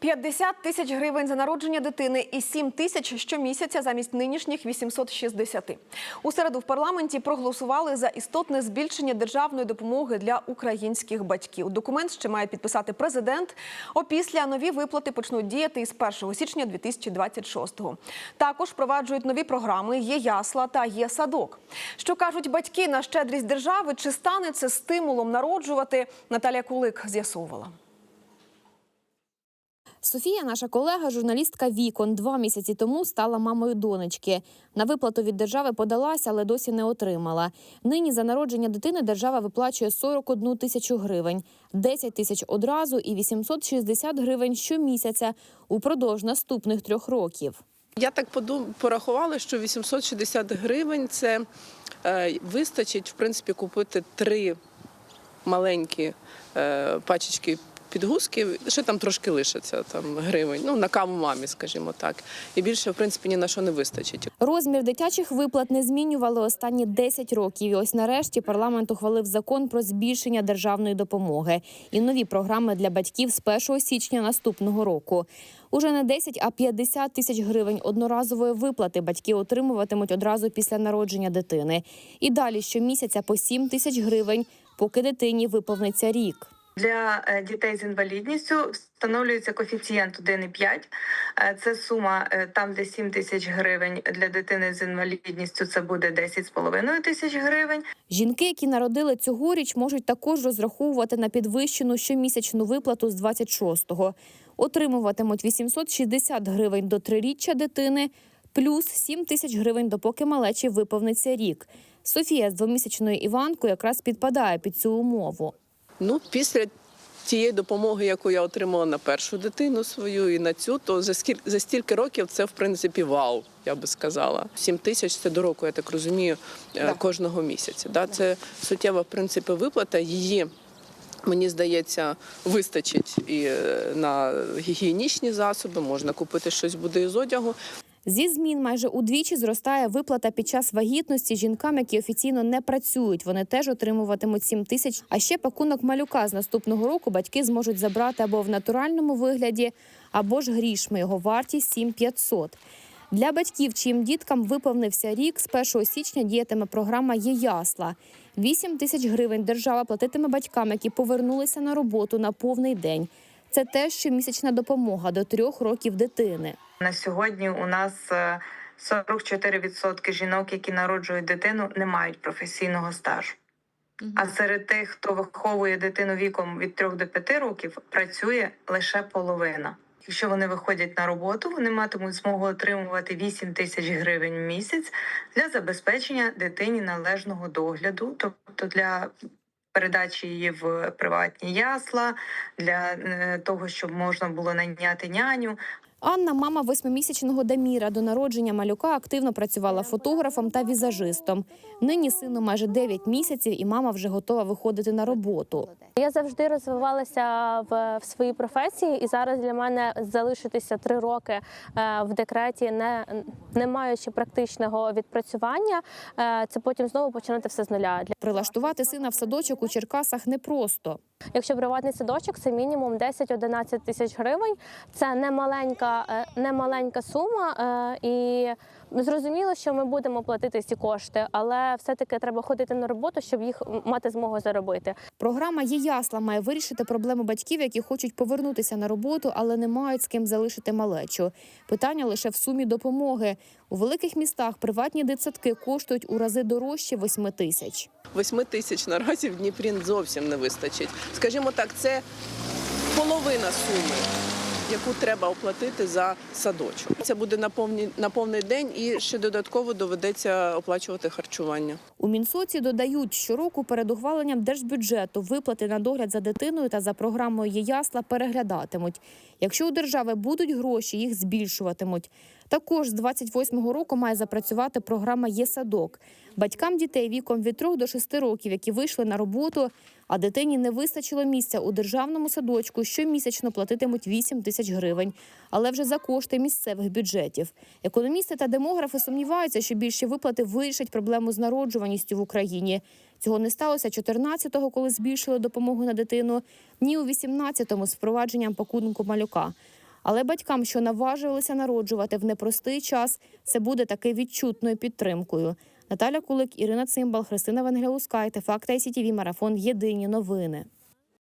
50 тисяч гривень за народження дитини і 7 тисяч щомісяця замість нинішніх 860. У середу в парламенті проголосували за істотне збільшення державної допомоги для українських батьків. Документ ще має підписати президент. Опісля нові виплати почнуть діяти із 1 січня 2026-го. Також впроваджують нові програми «Є ясла» та «Є садок». Що кажуть батьки на щедрість держави, чи стане це стимулом народжувати? Наталія Кулик з'ясовувала. Софія, наша колега, журналістка Вікон, два місяці тому стала мамою донечки. На виплату від держави подалася, але досі не отримала. Нині за народження дитини держава виплачує 41 тисячу гривень, 10 тисяч одразу і 860 гривень щомісяця упродовж наступних трьох років. Я так подум... порахувала, що 860 гривень це е, вистачить в принципі купити три маленькі е, пачечки підгузків. Ще там трошки лишиться там гривень. Ну на каву мамі, скажімо так. І більше в принципі ні на що не вистачить. Розмір дитячих виплат не змінювали останні 10 років. І ось нарешті парламент ухвалив закон про збільшення державної допомоги і нові програми для батьків з 1 січня наступного року. Уже не 10, а 50 тисяч гривень одноразової виплати батьки отримуватимуть одразу після народження дитини. І далі щомісяця по 7 тисяч гривень, поки дитині виповниться рік. Для е, дітей з інвалідністю встановлюється коефіцієнт 1,5. Е, Це сума е, там, де 7 тисяч гривень для дитини з інвалідністю, це буде 10,5 тисяч гривень. Жінки, які народили цьогоріч, можуть також розраховувати на підвищену щомісячну виплату з 26-го. Отримуватимуть 860 гривень до триріччя дитини, плюс 7 тисяч гривень, допоки малечі виповниться рік. Софія з двомісячною Іванкою якраз підпадає під цю умову. Ну, після тієї допомоги, яку я отримала на першу дитину свою і на цю, то за скіль... за стільки років це в принципі вау, я би сказала. 7 тисяч це до року, я так розумію, е, кожного місяця. Да? Це суттєва в принципі виплата. Її мені здається, вистачить і е, на гігієнічні засоби, можна купити щось буде із одягу. Зі змін майже удвічі зростає виплата під час вагітності жінкам, які офіційно не працюють. Вони теж отримуватимуть 7 тисяч. А ще пакунок малюка з наступного року батьки зможуть забрати або в натуральному вигляді, або ж грішми. Його вартість 7500. Для батьків, чиїм діткам виповнився рік, з 1 січня діятиме програма «Є ясла». 8 тисяч гривень держава платитиме батькам, які повернулися на роботу на повний день. Це теж щомісячна допомога до трьох років дитини. На сьогодні у нас е, 44% жінок, які народжують дитину, не мають професійного стажу. А серед тих, хто виховує дитину віком від 3 до 5 років, працює лише половина. Якщо вони виходять на роботу, вони матимуть змогу отримувати 8 тисяч гривень в місяць для забезпечення дитині належного догляду, тобто для передачі її в приватні ясла, для е, того, щоб можна було найняти няню. Анна, мама восьмимісячного Даміра, до народження малюка активно працювала фотографом та візажистом. Нині сину майже 9 місяців, і мама вже готова виходити на роботу. Я завжди розвивалася в, в своїй професії, і зараз для мене залишитися три роки е, в декреті, не, не маючи практичного відпрацювання, е, це потім знову починати все з нуля. Прилаштувати сина в садочок у Черкасах непросто. Якщо приватний садочок, це мінімум 10-11 тисяч гривень. Це не маленька, е, не маленька сума, е, і зрозуміло, що ми будемо платити ці кошти, але все-таки треба ходити на роботу, щоб їх мати змогу заробити. Програма «Є ясла» має вирішити проблему батьків, які хочуть повернутися на роботу, але не мають з ким залишити малечу. Питання лише в сумі допомоги. У великих містах приватні дитсадки коштують у рази дорожче 8 тисяч. 8 тисяч наразі в Дніпрі зовсім не вистачить. Скажімо так, це половина суми, яку треба оплатити за садочок. Це буде на повні на повний день, і ще додатково доведеться оплачувати харчування. У Мінсоці додають, щороку перед ухваленням держбюджету виплати на догляд за дитиною та за програмою «Є ясла» переглядатимуть. Якщо у держави будуть гроші, їх збільшуватимуть. Також з 28-го року має запрацювати програма «Є садок». Батькам дітей віком від 3 до 6 років, які вийшли на роботу, а дитині не вистачило місця у державному садочку, щомісячно платитимуть 8 тисяч гривень, але вже за кошти місцевих бюджетів. Економісти та демографи сумніваються, що більші виплати вирішать проблему з народжуваністю в Україні. Цього не сталося 14-го, коли збільшили допомогу на дитину, ні у 18-му з впровадженням пакунку малюка. Але батькам, що наважилися народжувати в непростий час, це буде таки відчутною підтримкою. Наталя Кулик, Ірина Цимбал, Христина Венгеліускайте, Факта і ICTV, Марафон. Єдині новини.